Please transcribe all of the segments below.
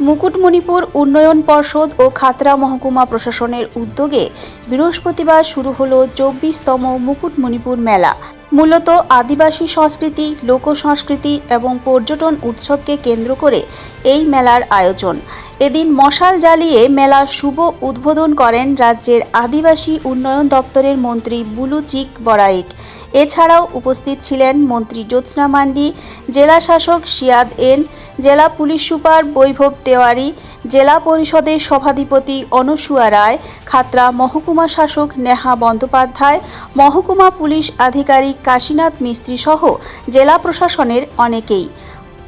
মুকুটমণিপুর উন্নয়ন পর্ষদ ও খাতরা মহকুমা প্রশাসনের উদ্যোগে বৃহস্পতিবার শুরু হলো চব্বিশতম মুকুটমণিপুর মেলা। মূলত আদিবাসী সংস্কৃতি, লোক সংস্কৃতি এবং পর্যটন উৎসবকে কেন্দ্র করে এই মেলার আয়োজন। এদিন মশাল জ্বালিয়ে মেলার শুভ উদ্বোধন করেন রাজ্যের আদিবাসী উন্নয়ন দপ্তরের মন্ত্রী বুলু চিক বড়াইক এছাড়াও উপস্থিত ছিলেন মন্ত্রী জ্যোৎস্না মান্ডি, জেলা শাসক সিয়াদ এন, জেলা পুলিশ সুপার বৈভব তেওয়ারি, জেলা পরিষদের সভাধিপতি অনসুয়া রায়, খাতরা মহকুমা শাসক নেহা বন্দ্যোপাধ্যায়, মহকুমা পুলিশ আধিকারিক কাশীনাথ মিস্ত্রি সহ জেলা প্রশাসনের অনেকেই।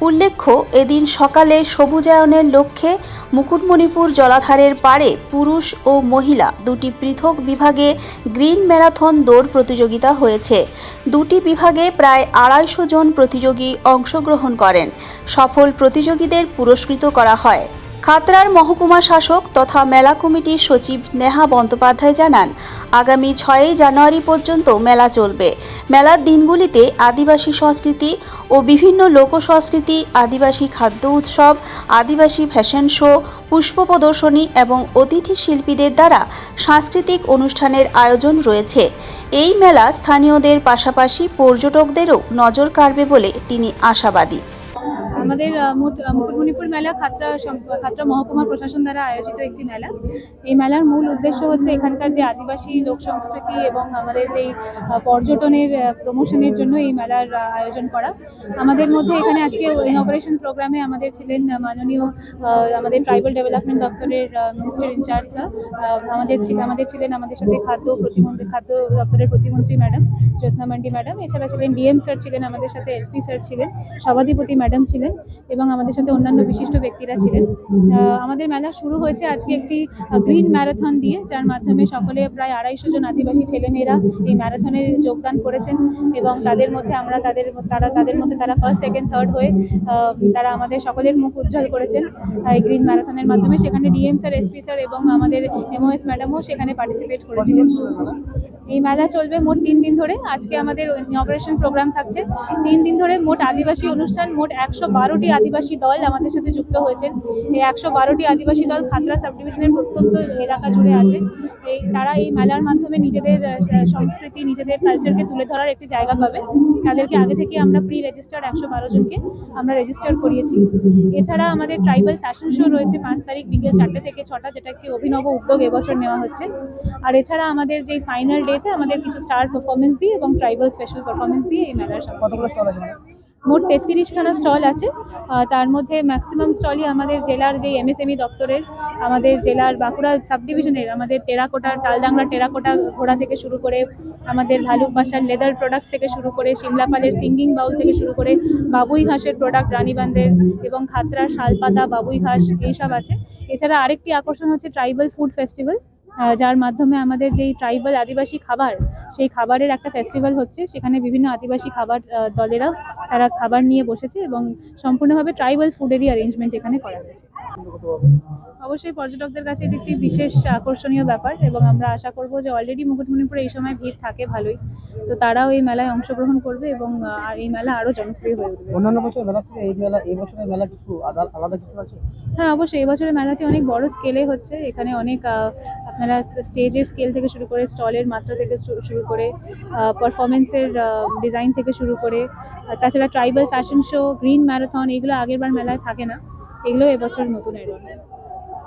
উল্লেখ্য, এদিন সকালে সবুজায়নের লক্ষ্যে মুকুটমণিপুর জলাধারের পাড়ে পুরুষ ও মহিলা দুটি পৃথক বিভাগে গ্রিন ম্যারাথন দৌড় প্রতিযোগিতা হয়েছে। দুটি বিভাগে প্রায় আড়াইশো জন প্রতিযোগী অংশগ্রহণ করেন। সফল প্রতিযোগীদের পুরস্কৃত করা হয়। খাতড়ার মহকুমা শাসক তথা মেলা কমিটির সচিব নেহা বন্দ্যোপাধ্যায় জানান, আগামী ছয়ই জানুয়ারি পর্যন্ত মেলা চলবে। মেলার দিনগুলিতে আদিবাসী সংস্কৃতি ও বিভিন্ন লোক সংস্কৃতি, আদিবাসী খাদ্য উৎসব, আদিবাসী ফ্যাশন শো, পুষ্প প্রদর্শনী এবং অতিথি শিল্পীদের দ্বারা সাংস্কৃতিক অনুষ্ঠানের আয়োজন রয়েছে। এই মেলা স্থানীয়দের পাশাপাশি পর্যটকদেরও নজর কাড়বে বলে তিনি আশাবাদী। আমাদের মুকুটমণিপুর মেলা খাতড়া সম- খাতড়া মহকুমা প্রশাসন দ্বারা আয়োজিত একটি মেলা। এই মেলার মূল উদ্দেশ্য হচ্ছে এখানকার যে আদিবাসী লোক সংস্কৃতি এবং আমাদের যেই পর্যটনের প্রমোশনের জন্য এই মেলার আয়োজন করা। আমাদের মধ্যে এখানে আজকে ইনঅপারেশন প্রোগ্রামে আমাদের ছিলেন মাননীয় আমাদের ট্রাইবাল ডেভেলপমেন্ট দপ্তরের মিনিস্টার ইনচার্জ স্যার আমাদের আমাদের ছিলেন আমাদের সাথে খাদ্য প্রতিমন্ত্রী খাদ্য দপ্তরের প্রতিমন্ত্রী ম্যাডাম, জ্যোৎস্না মান্ডি ম্যাডাম। এছাড়া ছিলেন ডিএম স্যার ছিলেন আমাদের সাথে এসপি স্যার ছিলেন, সভাধিপতি ম্যাডাম ছিলেন। এবং আমাদের সাথে অন্যান্য বিশিষ্ট ব্যক্তিরা ছিলেন। আমাদের মেলা শুরু হয়েছে আজকে একটি গ্রিন ম্যারাথন দিয়ে, যার মাধ্যমে সকলে প্রায় আড়াইশো জন আদিবাসী ছেলেমেয়েরা এই ম্যারাথনে যোগদান করেছেন এবং তাদের মধ্যে আমরা তাদের, তারা, তাদের মধ্যে তারা ফার্স্ট সেকেন্ড থার্ড হয়ে তারা আমাদের সকলের মুখ উজ্জ্বল করেছেন। এই গ্রিন ম্যারাথনের মাধ্যমে সেখানে ডিএম স্যার এসপি স্যার এবং আমাদের এমওএস ম্যাডামও সেখানে পার্টিসিপেট করেছিলেন। এই মেলা চলবে মোট তিন দিন ধরে। আজকে আমাদের অপারেশন প্রোগ্রাম থাকছে। তিন দিন ধরে মোট আদিবাসী অনুষ্ঠান, মোট একশো বারোটি আদিবাসী দল আমাদের সাথে যুক্ত হয়েছেন। এই একশো বারোটি আদিবাসী দল খাতড়া সাব ডিভিশনের প্রত্যন্ত এলাকা জুড়ে আছে। তারা এই মেলার মাধ্যমে নিজেদের সংস্কৃতি, নিজেদের কালচারকে তুলে ধরার একটি জায়গা পাবে। তাদেরকে আগে থেকে আমরা প্রি রেজিস্টার একশো বারো জনকে আমরা রেজিস্টার করিয়েছি। এছাড়া আমাদের ট্রাইবাল ফ্যাশন শো রয়েছে পাঁচ তারিখ বিকেল চারটে থেকে ছটা, যেটা একটি অভিনব উদ্যোগ এবছর নেওয়া হচ্ছে। আর এছাড়া আমাদের যে ফাইনাল ডেতে আমাদের কিছু স্টার পারফরমেন্স দিয়ে এবং ট্রাইবাল স্পেশাল পারফরমেন্স দিয়ে এই মেলার কতগুলো মোট তেত্রিশখানা স্টল আছে। তার মধ্যে ম্যাক্সিমাম স্টলই আমাদের জেলার যে এমএসএমই দপ্তরের, আমাদের জেলার বাঁকুড়া সাব ডিভিশনের আমাদের টেরাকোটা, তালডাংরা টেরাকোটা ঘোড়া থেকে শুরু করে, আমাদের ভালুক বাসার লেদার প্রোডাক্টস থেকে শুরু করে সিমলাপালের সিঙ্গিং বাউল থেকে শুরু করে, বাবুই ঘাসের প্রোডাক্ট রানীবান্ধের এবং খাতড়ার শালপাতা, বাবুই ঘাস, এইসব আছে। এছাড়া আরেকটি আকর্ষণ হচ্ছে ট্রাইবাল ফুড ফেস্টিভ্যাল যার মাধ্যমে আমাদের যেই ট্রাইবাল আদিবাসী খাবার, সেই খাবারের একটা ফেস্টিভ্যাল হচ্ছে। সেখানে বিভিন্ন আদিবাসী খাবার দলেরা তারা খাবার নিয়ে বসেছে এবং সম্পূর্ণভাবে ট্রাইবাল ফুডেরই অ্যারেঞ্জমেন্ট এখানে করা হয়েছে। অবশ্যই পর্যটকদের কাছে এটি একটি বিশেষ আকর্ষণীয় ব্যাপার এবং আমরা আশা করব যে অলরেডি মুকুটমণিপুরে এই সময় ভিড় থাকে ভালোই। তো তারাও এই মেলায় অংশগ্রহণ করবে এবং আর এই মেলা আরও জনপ্রিয় হয়ে উঠবে। অন্যান্য বছর মেলা থেকে এই মেলা এই বছরের মেলা কিছু আলাদা কিছু আছে? হ্যাঁ অবশ্যই এবছরের মেলাটি অনেক বড় স্কেলে হচ্ছে। এখানে অনেক আপনারা স্টেজের স্কেল থেকে শুরু করে স্টলের মাত্রা থেকে শুরু করে পারফরমেন্সের ডিজাইন থেকে শুরু করে তাছাড়া tribal fashion show green marathon এগুলো আগেরবার মেলায় থাকে না। এগুলো এবছর নতুন অ্যাডভান্স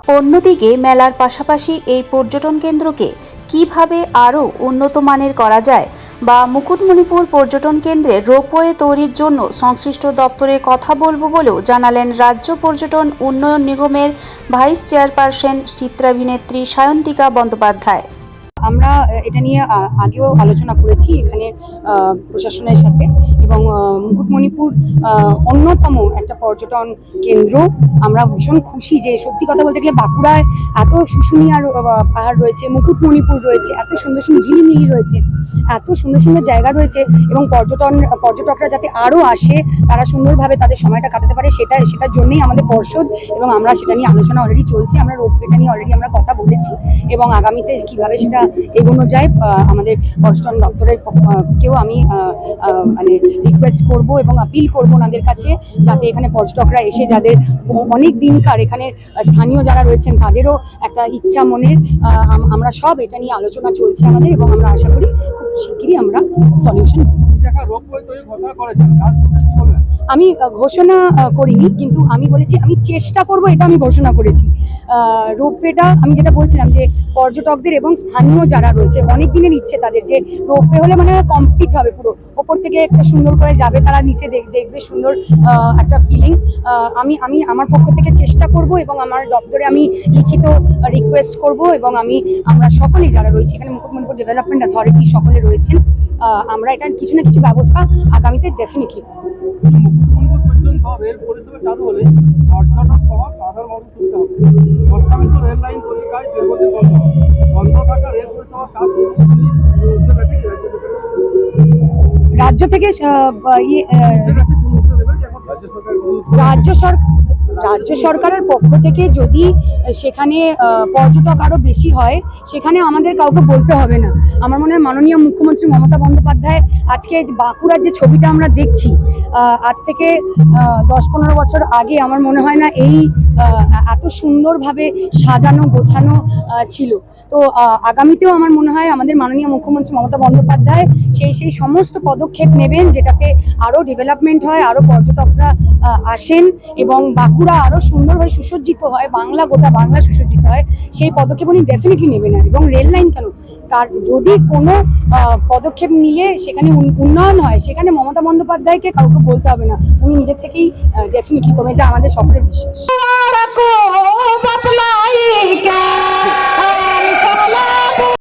অন্যদিকে মেলার পাশাপাশি এই পর্যটন কেন্দ্রকে কীভাবে আরও উন্নত মানের করা যায় বা মুকুটমণিপুর পর্যটন কেন্দ্রে রোপওয়ে তৈরির জন্য সংশ্লিষ্ট দপ্তরে কথা বলব বলেও জানালেন রাজ্য পর্যটন উন্নয়ন নিগমের ভাইস চেয়ারপারসন চিত্রাভিনেত্রী সায়ন্তিকা বন্দ্যোপাধ্যায়। আমরা এটা নিয়ে আগেও আলোচনা করেছি এখানে প্রশাসনের সাথে এবং মুকুটমণিপুর অন্যতম একটা পর্যটন কেন্দ্র। আমরা ভীষণ খুশি যে সত্যি কথা বলতে গেলে বাঁকুড়ায় এত শুশুনিয়ার আহ, পাহাড় রয়েছে মুকুটমণিপুর রয়েছে এত সুন্দর সুন্দর ঝিলিমিলি রয়েছে এত সুন্দর সুন্দর জায়গা রয়েছে এবং পর্যটন পর্যটকরা যাতে আরও আসে তারা সুন্দরভাবে তাদের সময়টা কাটাতে পারে, সেটা, সেটার জন্যই আমাদের পর্ষদ এবং আমরা সেটা নিয়ে আলোচনা অলরেডি চলছে, আমরা রোপওয়েটা নিয়ে অলরেডি আমরা কথা বলেছি এবং আগামীতে কীভাবে সেটা এগোনো যায় আমাদের পর্যটন দপ্তরের কেউ আমি মানে রিকোয়েস্ট করব এবং আপিল করব ওনাদের কাছে যাতে এখানে পর্যটকরা এসে যাদের অনেক দিনকার এখানে স্থানীয় যারা রয়েছেন তাদেরও একটা ইচ্ছা মনের আমরা সব এটা নিয়ে আলোচনা চলছে আমাদের এবং আমরা আশা করি খুব শিগগিরই আমরা সলিউশন আমি ঘোষণা করিনি, কিন্তু আমি বলেছি, আমি চেষ্টা করব এটা আমি ঘোষণা করেছি। রোপওয়েটা আমি যেটা বলছিলাম যে পর্যটকদের এবং স্থানীয় যারা রয়েছে অনেক দিনের ইচ্ছে তাদের যে রোপওয়ে হলে মানে কমপ্লিট হবে পুরো। ওপর থেকে একটা সুন্দর করে যাবে তারা, নিচে দেখ- দেখবে সুন্দর একটা ফিলিং আমি আমি আমার পক্ষ থেকে চেষ্টা করব এবং আমার দপ্তরে আমি লিখিত রিকোয়েস্ট করব এবং আমি, আমরা সকলেই যারা রয়েছে, এখানে মুকুটমণিপুর ডেভেলপমেন্ট অথরিটি সকলে রয়েছেন আমরা এটা কিছু না কিছু ব্যবস্থা আগামীতে ডেফিনেটলি মুকুটমণিপুর রেল পরিষেবা চালু হলে পর্যটক সহ সাধারণ মানুষ সুবিধা হবে বর্তমানে রেল লাইন তৈরির কাজ দীর্ঘদিন বন্ধ বন্ধ থাকা রেল পরিষেবার কাজ পুরোপুরি উঠতে পেরেছে কি রাজ্য থেকে? রাজ্য ইয়ে রাজ্য সরকার রাজ্য সরকারের পক্ষ থেকে যদি সেখানে পর্যটক আরও বেশি হয়, সেখানে আমাদের কাউকে বলতে হবে না। আমার মনে হয় মাননীয় মুখ্যমন্ত্রী মমতা বন্দ্যোপাধ্যায় আজকে বাঁকুড়ার যে ছবিটা আমরা দেখছি আজ থেকে দশ পনেরো বছর আগে আমার মনে হয় না এই এত সুন্দরভাবে সাজানো, গোছানো ছিল। তো আগামীতেও আমার মনে হয় আমাদের মাননীয় মুখ্যমন্ত্রী মমতা বন্দ্যোপাধ্যায় সেই সেই সমস্ত পদক্ষেপ নেবেন যেটাতে আরও ডেভেলপমেন্ট হয়, আরও পর্যটকরা আসেন এবং বাঁকুড়া আরও সুন্দরভাবে সুসজ্জিত হয়, বাংলা, গোটা বাংলা সুসজ্জিত হয়, সেই পদক্ষেপ উনি ডেফিনেটলি নেবেন আর এবং রেল লাইন কেন? তার যদি কোনো পদক্ষেপ নিয়ে সেখানে উন্নয়ন হয়, সেখানে মমতা বন্দ্যোপাধ্যায়কে কাউকে বলতে হবে না। উনি নিজের থেকেই ডেফিনেটলি করবেন এটা আমাদের সকলের বিশ্বাস।